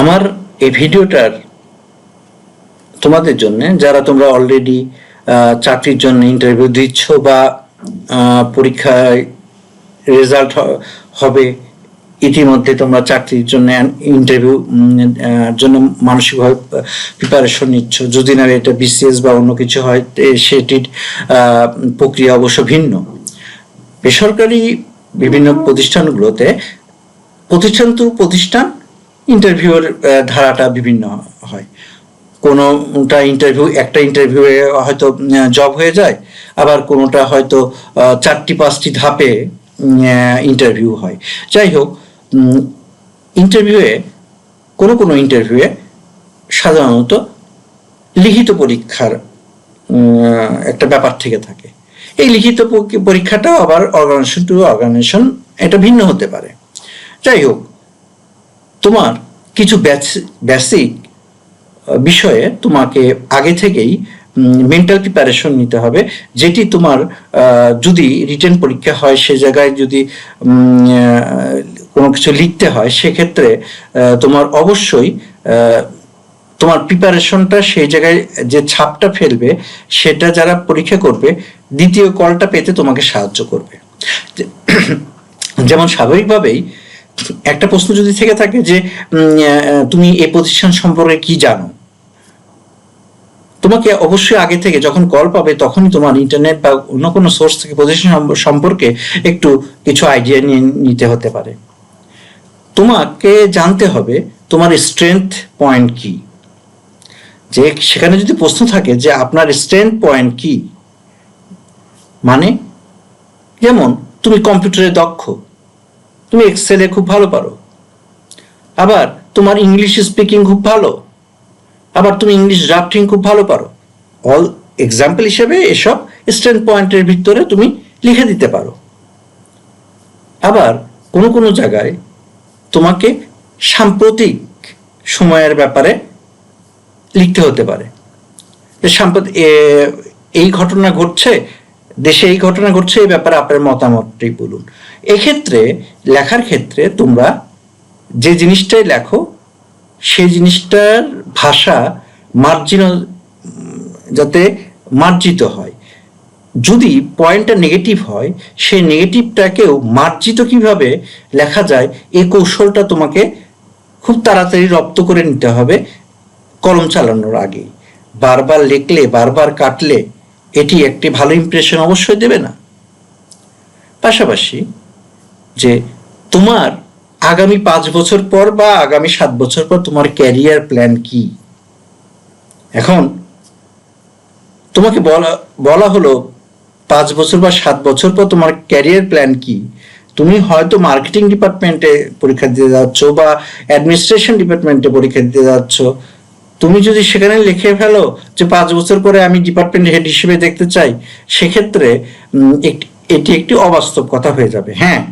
আমার এই ভিডিওটার তোমাদের জন্য যারা তোমরা অলরেডি চাকরির জন্য ইন্টারভিউ দিচ্ছ বা পরীক্ষায় রেজাল্ট হবে ইতিমধ্যে তোমরা চাকরির জন্য ইন্টারভিউ জন্য মানসিকভাবে প্রিপারেশন নিচ্ছ। যদি না এটা বিসিএস বা অন্য কিছু হয় সেটির প্রক্রিয়া অবশ্য ভিন্ন। বেসরকারি বিভিন্ন প্রতিষ্ঠানগুলোতে প্রতিষ্ঠান তো প্রতিষ্ঠান ইন্টারভিউর ধারাটা বিভিন্ন হয়। কোনোটা ইন্টারভিউ একটা ইন্টারভিউয়ে হয়তো জব হয়ে যায়, আবার কোনোটা হয়তো চারটি, পাঁচটি ধাপে ইন্টারভিউ হয়। যাই হোক ইন্টারভিউয়ে কোনো কোনো ইন্টারভিউয়ে সাধারণত লিখিত পরীক্ষার একটা ব্যাপার থেকে থাকে। এই লিখিত পরীক্ষাটাও আবার অর্গানাইজেশন টু অর্গানাইজেশন এটা ভিন্ন হতে পারে। যাই হোক তোমার কিছু বেসিক বিষয়ে তোমাকে আগে থেকেই মেন্টাল প্রিপারেশন নিতে হবে, যেটি তোমার যদি রিটেন পরীক্ষা হয়, সে জায়গায় যদি কোনো কিছু লিখতে হয়, সেক্ষেত্রে তোমার অবশ্যই তোমার প্রিপারেশনটা সেই জায়গায় যে ছাপটা ফেলবে, সেটা যারা পরীক্ষা করবে, দ্বিতীয় কলটা পেতে তোমাকে সাহায্য করবে। যেমন স্বাভাবিকভাবেই একটা প্রশ্ন যদি থেকে থাকে যে তুমি এই প্রতিষ্ঠান সম্পর্কে কি জানো? তোমাকে অবশ্যই আগে থেকে যখন কল পাবে তখনই তোমার ইন্টারনেট বা অন্য কোনো সোর্স থেকে প্রতিষ্ঠান সম্পর্কে একটু কিছু আইডিয়া নিয়ে নিতে হতে পারে। তোমাকে জানতে হবে তোমার স্ট্রেংথ পয়েন্ট কি। যে সেখানে যদি প্রশ্ন থাকে যে আপনার স্ট্রেংথ পয়েন্ট কি মানে যেমন তুমি কম্পিউটারে দক্ষ তুমি এক্সেলে খুব ভালো পারো। আবার তোমার ইংলিশ স্পিকিং খুব ভালো। আবার তুমি ইংলিশ ড্রাফটিং খুব ভালো পারো। অল এক্সাম্পল হিসেবে এসব স্ট্রেন্থ পয়েন্টের ভিতরে তুমি লিখে দিতে পারো। আবার কোনো কোনো জায়গায় তোমাকে সাম্প্রতিক সময়ের ব্যাপারে লিখতে হতে পারে। সাম্প্রতিক এই ঘটনা ঘটছে দেশে এই ঘটনা ঘটছে, এই ব্যাপারে আপনার মতামতটি বলুন। এক্ষেত্রে, লেখার ক্ষেত্রে তোমরা যে জিনিসটাই লেখো, সেই জিনিসটার ভাষা মার্জিন যাতে মার্জিত হয়। যদি পয়েন্টটা নেগেটিভ হয়, সেই নেগেটিভটাকেও মার্জিত কীভাবে লেখা যায় এই কৌশলটা তোমাকে খুব তাড়াতাড়ি রপ্ত করে নিতে হবে কলম চালানোর আগে বারবার লিখলে, বারবার কাটলে এটি একটি ভালো ইমপ্রেশন অবশ্যই দেবে না। পাশাপাশি যে তোমার আগামী পাঁচ বছর পর বা আগামী সাত বছর পর তোমার ক্যারিয়ার প্ল্যান কি? এখন তোমাকে বলা বলা হলো পাঁচ বছর বা সাত বছর পর তোমার ক্যারিয়ার প্ল্যান কি? তুমি হয়তো মার্কেটিং ডিপার্টমেন্টে পরীক্ষা দিতে যাচ্ছ বা অ্যাডমিনিস্ট্রেশন ডিপার্টমেন্টে পরীক্ষা দিতে যাচ্ছ। তুমি যদি সেখানে লিখে ফেলো যে পাঁচ বছর পরে আমি ডিপার্টমেন্ট হেড হিসেবে দেখতে চাই, সেক্ষেত্রে এটি একটি অবাস্তব কথা হয়ে যাবে। হ্যাঁ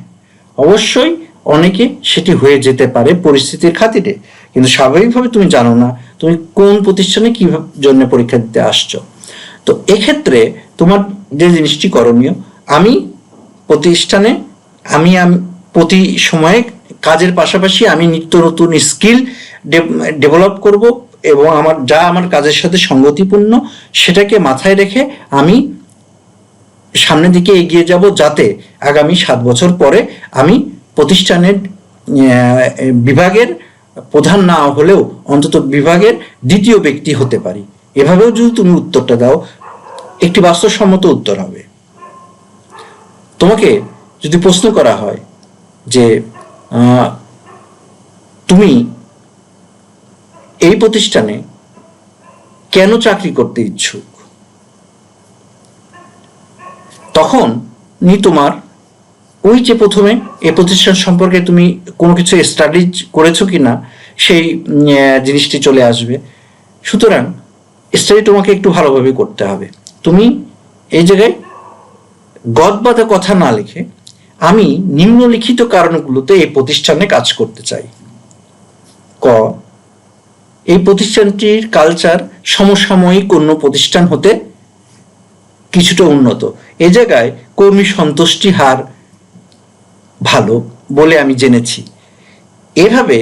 অবশ্যই অনেকে সেটি হয়ে যেতে পারে পরিস্থিতির খাতিরে। কিন্তু স্বাভাবিকভাবে তুমি জানো না তুমি কোন প্রতিষ্ঠানে কি জন্য পরীক্ষা দিতে আসছো। তো এক্ষেত্রে তোমার যে জিনিসটি করণীয়, আমি প্রতিষ্ঠানে, আম- প্রতি সময়ে কাজের পাশাপাশি আমি নিত্য নতুন স্কিল ডেভেলপ করব। এবং আমার, যা আমার কাজের সাথে সঙ্গতিপূর্ণ, সেটাকে মাথায় রেখে আমি সামনের দিকে এগিয়ে যাব যাতে আগামী সাত বছর পরে আমি প্রতিষ্ঠানের বিভাগের প্রধান না হলেও অন্তত বিভাগের দ্বিতীয় ব্যক্তি হতে পারি। এভাবেও যদি তুমি উত্তরটা দাও, একটি বাস্তবসম্মত উত্তর হবে। তোমাকে যদি প্রশ্ন করা হয় যে তুমি এই প্রতিষ্ঠানে কেন চাকরি করতে ইচ্ছুক? তখন নি তোমার ওই যে প্রথমে এই প্রতিষ্ঠান সম্পর্কে তুমি কোনো কিছু স্টাডি করেছ কি না সেই জিনিসটি চলে আসবে। সুতরাং স্টাডি তোমাকে একটু ভালোভাবে করতে হবে। তুমি এই জায়গায় গদবাধা কথা না লিখে আমি নিম্নলিখিত কারণগুলোতে এই প্রতিষ্ঠানে কাজ করতে চাই। ক এই প্রতিষ্ঠানটির কালচার সমসাময়িক অন্য প্রতিষ্ঠান হতে কিছুটা উন্নত। এ জায়গায় কর্মী সন্তুষ্টি হার ভালো বলে আমি জেনেছি। এভাবে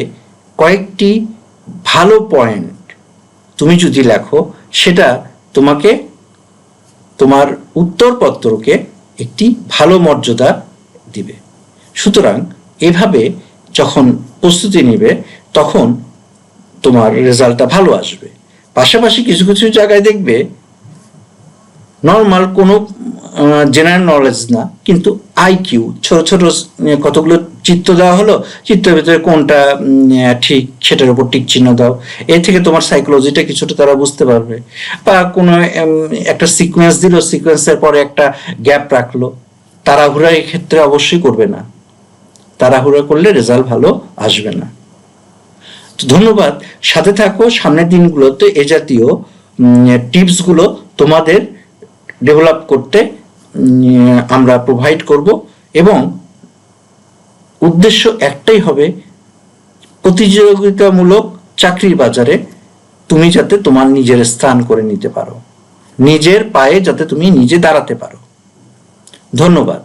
কয়েকটি ভালো পয়েন্ট তুমি যদি লেখো, সেটা তোমাকে তোমার উত্তরপত্রকে একটি ভালো মর্যাদা দিবে। সুতরাং এভাবে যখন প্রস্তুতি নিবে, তখন তোমার রেজাল্টটা ভালো আসবে। পাশাপাশি কিছু কিছু জায়গায় দেখবে নর্মাল কোনো জেনারেল নলেজ না, কিন্তু আইকিউ ছোট ছোট কতগুলো চিত্র দেওয়া হলো, চিত্রের ভিতরে কোনটা ঠিক সেটার উপর টিক চিহ্ন দাও। এ থেকে তোমার সাইকোলজিটা কিছুটা তারা বুঝতে পারবে। বা কোনো একটা সিকোয়েন্স দিল সিকোয়েন্সের পরে একটা গ্যাপ রাখল। তাড়াহুড়া এক্ষেত্রে অবশ্যই করবে না। তাড়াহুড়া করলে রেজাল্ট ভালো আসবে না। তো ধন্যবাদ। সাথে থাকো, সামনের দিনগুলোতে এ জাতীয় টিপসগুলো তোমাদের ডেভেলপ করতে আমরা প্রোভাইড করব এবং উদ্দেশ্য একটাই হবে প্রতিযোগিতামূলক চাকরির বাজারে তুমি যাতে তোমার নিজের স্থান করে নিতে পারো। নিজের পায়ে যাতে তুমি নিজে দাঁড়াতে পারো। ধন্যবাদ।